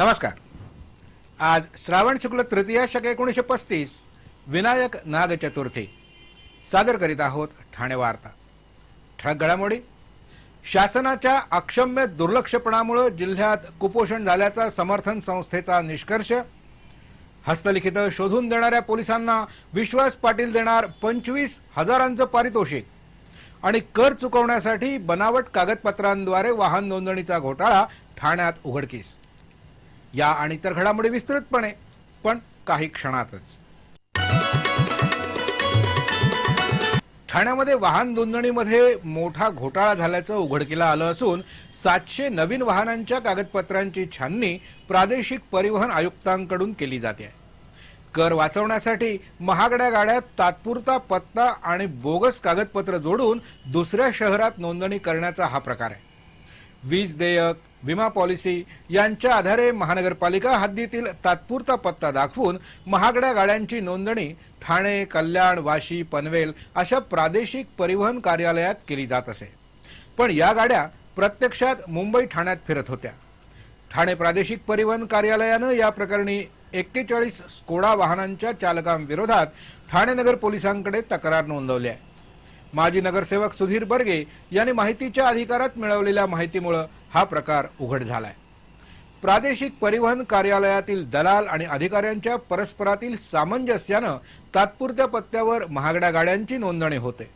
नमस्कार. आज श्रावण शुक्ल तृतीया शक एकोणीसशे पस्तीस विनायक नाग चतुर्थी. सादर करीत आहोत ठाणे वार्ता. ठळक घडामोडी. शासनाच्या अक्षम्य दुर्लक्षपणामुळे जिल्ह्यात कुपोषण झाल्याचा समर्थन संस्थेचा निष्कर्ष. हस्तलिखित शोधून देणाऱ्या पोलिसांना विश्वास पाटील देणार पंचवीस हजारांचं पारितोषिक. आणि कर चुकवण्यासाठी बनावट कागदपत्रांद्वारे वाहन नोंदणीचा घोटाळा ठाण्यात उघडकीस. या आणि इतर घडामोडी विस्तृतपणे पण काही क्षणातच. ठाण्यामध्ये वाहन नोंदणीमध्ये मोठा घोटाळा झाल्याचं उघडकीला आलं असून सातशे नवीन वाहनांच्या कागदपत्रांची छाननी प्रादेशिक परिवहन आयुक्तांकडून केली जाते. कर वाचवण्यासाठी महागड्या गाड्यात तात्पुरता पत्ता आणि बोगस कागदपत्र जोडून दुसऱ्या शहरात नोंदणी करण्याचा हा प्रकार आहे. वीज देयक विमा पॉलिसी यांच्या आधारे महानगरपालिका हद्दीतील तात्पुरता पत्ता दाखवून महागड्या गाड्यांची नोंदणी ठाणे कल्याण वाशी पनवेल अशा प्रादेशिक परिवहन कार्यालयात केली जात असे. पण या गाड्या प्रत्यक्षात मुंबई ठाण्यात फिरत होत्या. ठाणे प्रादेशिक परिवहन कार्यालयानं या प्रकरणी एक्केचाळीस स्कोडा वाहनांच्या चालकांविरोधात ठाणे नगर पोलिसांकडे तक्रार नोंदवली आहे. माजी नगरसेवक सुधीर बर्गे यांनी माहितीच्या अधिकारात मिळवलेल्या माहितीमुळे हा प्रकार उघड झालाय. प्रादेशिक परिवहन कार्यालयातील दलाल आणि अधिकाऱ्यांच्या परस्परातील सामंजस्यानं तात्पुरत्या पत्त्यावर महागड्या गाड्यांची नोंदणी होते.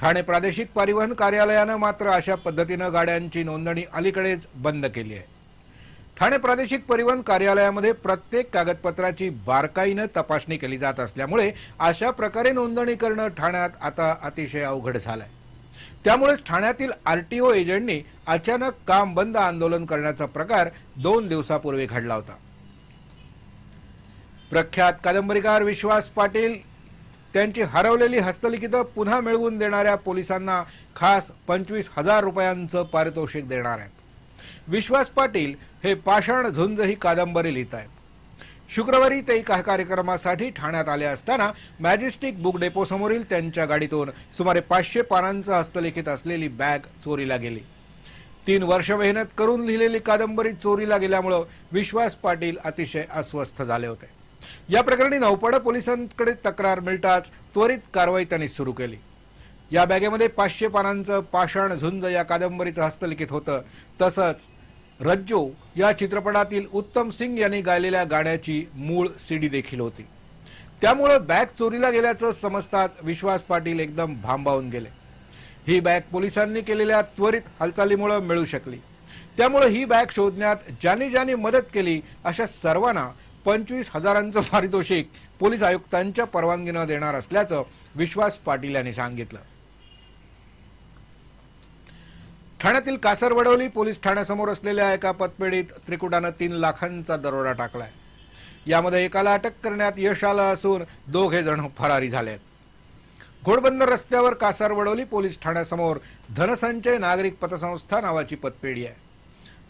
ठाणे प्रादेशिक परिवहन कार्यालयानं मात्र अशा पद्धतीनं गाड्यांची नोंदणी अलीकडेच बंद केली आहे. ठाणे प्रादेशिक परिवहन कार्यालयामध्ये प्रत्येक कागदपत्राची बारकाईनं तपासणी केली जात असल्यामुळे अशा प्रकारे नोंदणी करणं ठाण्यात आता अतिशय अवघड झालंय. त्यामुळेच ठाण्यातील आरटीओ एजंटनी अचानक काम बंद आंदोलन करण्याचा प्रकार दोन दिवसापूर्वी घडला होता. प्रख्यात कादंबरीकार विश्वास पाटील त्यांची हरवलेली हस्तलिखितं पुन्हा मिळवून देणाऱ्या पोलिसांना खास पंचवीस हजार रुपयांचं पारितोषिक देणार आहेत. विश्वास पाटील हे पाषाण झुंज ही कादंबरी लिहित आहेत शुक्रवारी ते एका कार्यक्रमासाठी ठाण्यात आले असताना मॅजेस्टिक बुक डेपो समोरील त्यांच्या गाडीतून सुमारे पाचशे पानांचं हस्तलिखित असलेली बॅग चोरीला गेली. तीन वर्ष मेहनत करून लिहिलेली कादंबरी चोरीला गेल्यामुळं विश्वास पाटील अतिशय अस्वस्थ झाले होते. या प्रकरणी नौपाडा पोलिसांकडे तक्रार मिळताच त्वरित कारवाई त्यांनी सुरू केली. या बॅगेमध्ये पाचशे पानांचं पाषाण झुंज या कादंबरीचं हस्तलिखित होतं. तसंच रज्जो या चित्रपटातील उत्तम सिंग यांनी गायलेल्या गाण्याची मूळ सीडी देखील होती. त्यामुळं बॅग चोरीला गेल्याचं समजताच विश्वास पाटील एकदम भांबावून गेले. ही बॅग पोलिसांनी केलेल्या त्वरित हालचालीमुळे मिळू शकली. त्यामुळे ही बॅग शोधण्यात ज्यांनी ज्यांनी मदत केली अशा सर्वांना पंचवीस हजारांचं पारितोषिक पोलीस आयुक्तांच्या परवानगीनं देणार असल्याचं विश्वास पाटील यांनी सांगितलं. ठाण्यातील कासरवडवली पोलीस ठाण्यासमोर असलेल्या एका पतपेढीत त्रिकुटानं तीन लाखांचा दरोडा टाकलाय. यामध्ये एकाला अटक करण्यात यश आलं असून दोघे जण फरारी झाले आहेत घोडबंदर रस्त्यावर कासारवडवली पोलीस ठाण्यासमोर धनसंचय नागरिक पतसंस्था नावाची पतपेढी आहे.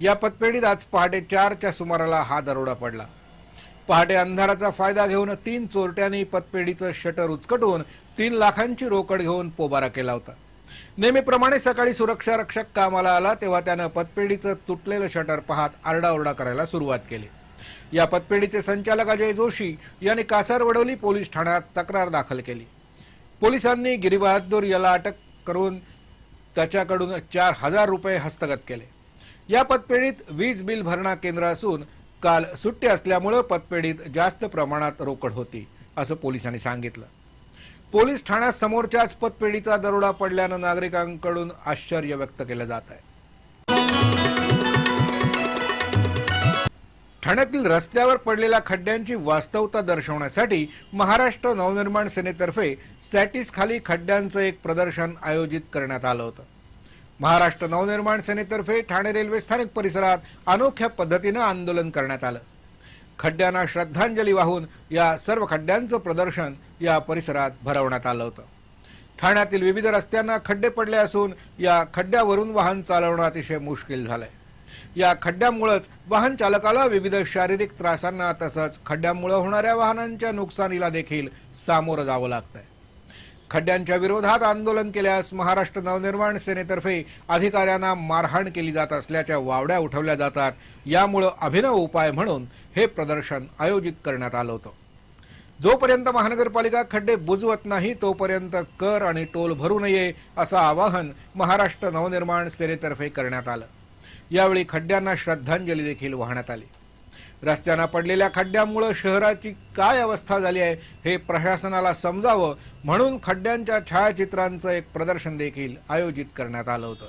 या पतपेढीत आज पहाटे चारच्या सुमाराला हा दरोडा पडला. पहाटे अंधाराचा फायदा घेऊन तीन चोरट्यांनी पतपेढीचं शटर उचकटून तीन लाखांची रोकड घेऊन पोबारा केला होता. नेहमीप्रमाणे सकाळी सुरक्षा रक्षक कामाला आला तेव्हा त्यानं पतपेढीचं तुटलेलं शटर पाहत आरडाओरडा करायला सुरुवात केली. या पतपेढीचे संचालक अजय जोशी यांनी कासारवडवली पोलीस ठाण्यात तक्रार दाखल केली. पोलिसांनी गिरीबहादूर याला अटक करून त्याच्याकडून चार हजार रुपये हस्तगत केले. या पतपेढीत वीज बिल भरणा केंद्र असून काल सुट्टी असल्यामुळं पतपेढीत जास्त प्रमाणात रोकड होती असं पोलिसांनी सांगितलं. पोलीस ठाण्यात समोरच्याच पतपेढीचा दरोडा पडल्यानं नागरिकांकडून आश्चर्य व्यक्त केलं जात आहे. ठाण्यातील रस्त्यावर पडलेल्या खड्ड्यांची वास्तवता दर्शवण्यासाठी महाराष्ट्र नवनिर्माण सेनेतर्फे सॅटिस खाली खड्ड्यांचं एक प्रदर्शन आयोजित करण्यात आलं होतं. महाराष्ट्र नवनिर्माण सेनेतर्फे ठाणे रेल्वे स्थानक परिसरात अनोख्या पद्धतीनं आंदोलन करण्यात आलं. खड्ड्यांना श्रद्धांजली वाहून या सर्व खड्ड्यांचं प्रदर्शन या परिसरात भरवण्यात आलं होतं. ठाण्यातील विविध रस्त्यांना खड्डे पडले असून या खड्ड्यावरून वाहन चालवणं अतिशय मुश्किल झालंय. या खड्ड्यामुळेच वाहन चालकाला विविध शारीरिक त्रासांना तसंच खड्ड्यामुळे होणाऱ्या वाहनांच्या नुकसानीला देखील सामोरं जावं लागतंय. खड्ड्यांच्या विरोधात आंदोलन केल्यास महाराष्ट्र नवनिर्माण सेनेतर्फे अधिकाऱ्यांना मारहाण केली जात असल्याच्या वावड्या उठवल्या जातात. यामुळं अभिनव उपाय म्हणून हे प्रदर्शन आयोजित करण्यात आलं होतं. जोपर्यंत महानगरपालिका खड्डे बुजवत नाही तोपर्यंत कर आणि टोल भरू नये असं आवाहन महाराष्ट्र नवनिर्माण सेनेतर्फे करण्यात आलं. यावेळी खड्ड्यांना श्रद्धांजली देखील वाहण्यात आली. रस्त्यांना पडलेल्या खड्ड्यामुळं शहराची काय अवस्था झाली आहे हे प्रशासनाला समजावं म्हणून खड्ड्यांच्या छायाचित्रांचं एक प्रदर्शन देखील आयोजित करण्यात आलं होतं.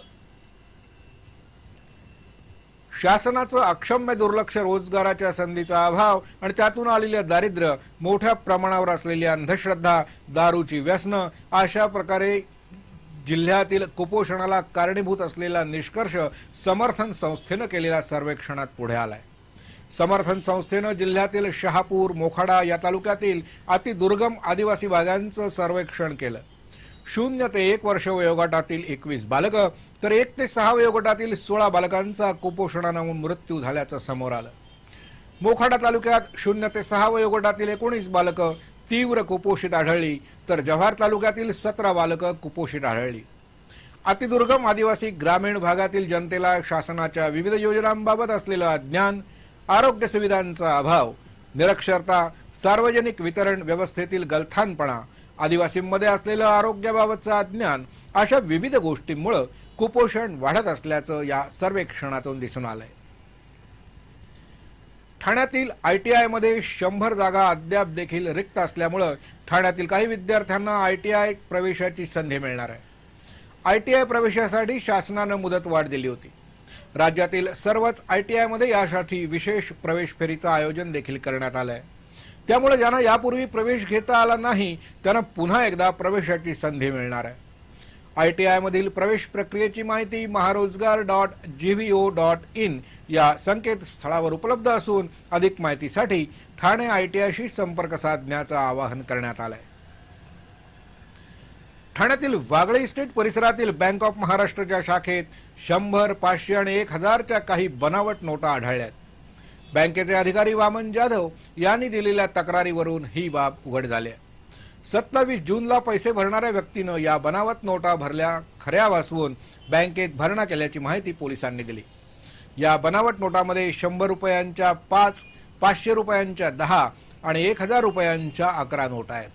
शासनाचं अक्षम्य दुर्लक्ष रोजगाराच्या संधीचा अभाव आणि त्यातून आलेलं दारिद्र्य मोठ्या प्रमाणावर असलेली अंधश्रद्धा दारूची व्यसनं अशा प्रकारे जिल्ह्यातील कुपोषणाला कारणीभूत असलेला निष्कर्ष समर्थन संस्थेनं केलेल्या सर्वेक्षणात पुढे आलाय. समर्थन संस्थेनं जिल्ह्यातील शहापूर मोखाडा या तालुक्यातील अतिदुर्गम आदिवासी भागांचं सर्वेक्षण केलं. शून्य ते एक वर्ष वयोगटातील एकवीस बालकं तर एक ते सहा वयोगटातील सोळा बालकांचा कुपोषणानं मृत्यू झाल्याचं समोर आलं. मोखाडा तालुक्यात शून्य ते सहा वयोगटातील एकोणीस बालकं तीव्र कुपोषित आढळली तर जव्हार तालुक्यातील सतरा बालकं कुपोषित आढळली. अतिदुर्गम आदिवासी ग्रामीण भागातील जनतेला शासनाच्या विविध योजनांबाबत असलेलं अज्ञान आरोग्य सुविधांचा अभाव निरक्षरता सार्वजनिक वितरण व्यवस्थेतील गलथानपणा आदिवासींमध्ये असलेलं आरोग्याबाबतचं अज्ञान अशा विविध गोष्टींमुळं कुपोषण वाढत असल्याचं या सर्वेक्षणातून दिसून आलंय. ठाण्यातील आय टी आयमध्ये शंभर जागा अद्याप देखील रिक्त असल्यामुळं ठाण्यातील काही विद्यार्थ्यांना आय टी आय प्रवेशाची संधी मिळणार आहे. आय टी आय प्रवेशासाठी शासनानं मुदतवाढ दिली होती. राज्यातील सर्वच आयटीआयमध्ये यासाठी विशेष प्रवेश फेरीचं आयोजन देखील करण्यात आलं आहे त्यामुळे ज्यांना यापूर्वी प्रवेश घेता आला नाही त्यांना पुन्हा एकदा प्रवेशाची संधी मिळणार आहे. आय टी आयमधील प्रवेश प्रक्रियेची माहिती Maharojgar dot G V O dot in या संकेतस्थळावर उपलब्ध असून अधिक माहितीसाठी ठाणे आय टी आयशी संपर्क साधण्याचं आवाहन करण्यात आलंय. ठाण्यातील वागळे इस्टेट परिसरातील बँक ऑफ महाराष्ट्रच्या शाखेत शंभर पाचशे आणि एक हजारच्या काही बनावट नोटा आढळल्यात. बँकेचे अधिकारी वामन जाधव यांनी दिलेल्या तक्रारीवरून ही बाब उघड झाली आहे. सत्तावीस जूनला पैसे भरणाऱ्या व्यक्तीनं या बनावट नोटा भरल्या खऱ्या वाचवून बँकेत भरणा केल्याची माहिती पोलिसांनी दिली. या बनावट नोटामध्ये शंभर रुपयांच्या पाच पाचशे रुपयांच्या दहा आणि एक हजार रुपयांच्या अकरा नोटा आहेत.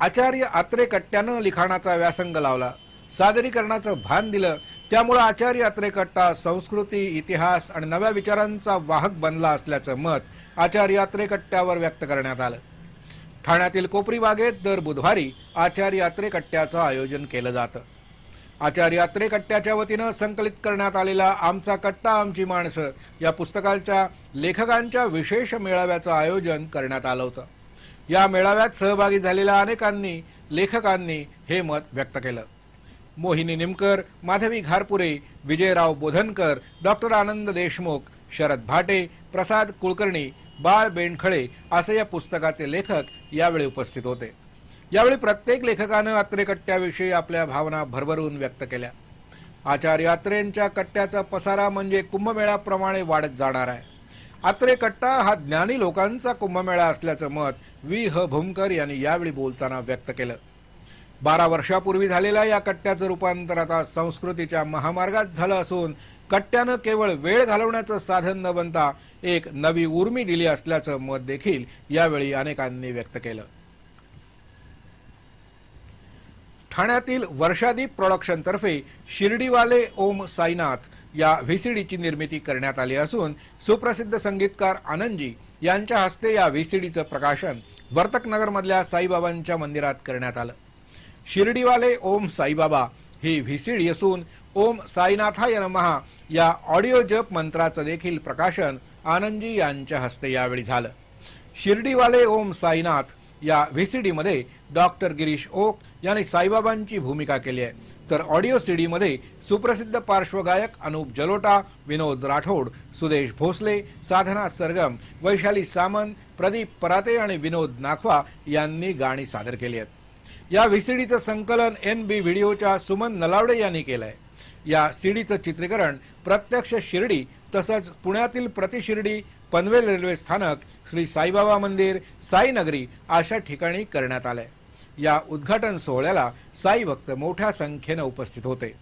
आचार्य आत्रे कट्ट्यानं लिखाणाचा व्यासंग लावला. सादरीकरणाचं भान दिलं त्यामुळे आचार्य यात्रेकट्टा संस्कृती इतिहास आणि नव्या विचारांचा वाहक बनला असल्याचं मत आचार्य यात्रेकट्ट्यावर व्यक्त करण्यात आलं. ठाण्यातील कोपरी बागेत दर बुधवारी आचार्य यात्रेकट्ट्याचं आयोजन केलं जातं. आचार्य यात्रेकट्ट्याच्या वतीनं संकलित करण्यात आलेला आमचा कट्टा आमची माणसं या पुस्तकाच्या लेखकांच्या विशेष मेळाव्याचं आयोजन करण्यात आलं होतं. या मेळाव्यात सहभागी झालेल्या अनेकांनी लेखकांनी हे मत व्यक्त केलं. मोहिनी निमकर माधवी घारपुरे विजयराव बोधनकर डॉक्टर आनंद देशमुख शरद भाटे प्रसाद कुलकर्णी बाळ बेंडखळे असे या पुस्तकाचे लेखक यावेळी उपस्थित होते. यावेळी प्रत्येक लेखकानं अत्रे कट्ट्याविषयी आपल्या भावना भरभरून व्यक्त केल्या. आचार्य अत्रेंच्या कट्ट्याचा पसारा म्हणजे कुंभमेळ्याप्रमाणे वाढत जाणार आहे. आत्रे कट्टा हा ज्ञानी लोकांचा कुंभमेळा असल्याचं मत वी ह. भूमकर यांनी यावेळी बोलताना व्यक्त केलं. बारा वर्षापूर्वी झालेल्या या कट्ट्याचं रूपांतर आता संस्कृतीच्या महामार्गात झालं असून कट्ट्यानं केवळ वेळ घालवण्याचं साधन न बनता एक नवी उर्मी दिली असल्याचं मत देखील यावेळी अनेकांनी व्यक्त केलं. ठाण्यातील वर्षादीप प्रोडक्शनतर्फे शिर्डीवाले ओम साईनाथ या व्हीसीडीची निर्मिती करण्यात आली असून सुप्रसिद्ध संगीतकार आनंदजी यांच्या हस्ते या व्हीसीडीचं प्रकाशन वर्तकनगरमधल्या साईबाबांच्या मंदिरात करण्यात आलं. शिर्डीवाले ओम साईबाबा ही व्हीसीडी असून ओम साईनाथाय नमहा या ऑडिओ जप मंत्राचं देखील प्रकाशन आनंदजी यांच्या हस्ते यावेळी झालं. शिर्डीवाले ओम साईनाथ या व्हीसीडीमध्ये डॉक्टर गिरीश ओक यांनी साईबाबांची भूमिका केली आहे. तर ऑडिओ सीडीमध्ये सुप्रसिद्ध पार्श्वगायक अनूप जलोटा विनोद राठोड सुदेश भोसले साधना सरगम वैशाली सामंत प्रदीप पराते आणि विनोद नाखवा यांनी गाणी सादर केली आहेत. या व्हीसीडीचं संकलन एन बी व्हिडिओच्या सुमन नलावडे यांनी केलंय. या सीडीचं चित्रीकरण प्रत्यक्ष शिर्डी तसंच पुण्यातील प्रतिशिर्डी पनवेल रेल्वे स्थानक श्री साईबाबा मंदिर साईनगरी अशा ठिकाणी करण्यात आलंय. या उद्घाटन सोहळ्याला साई भक्त मोठ्या संख्येनं उपस्थित होते.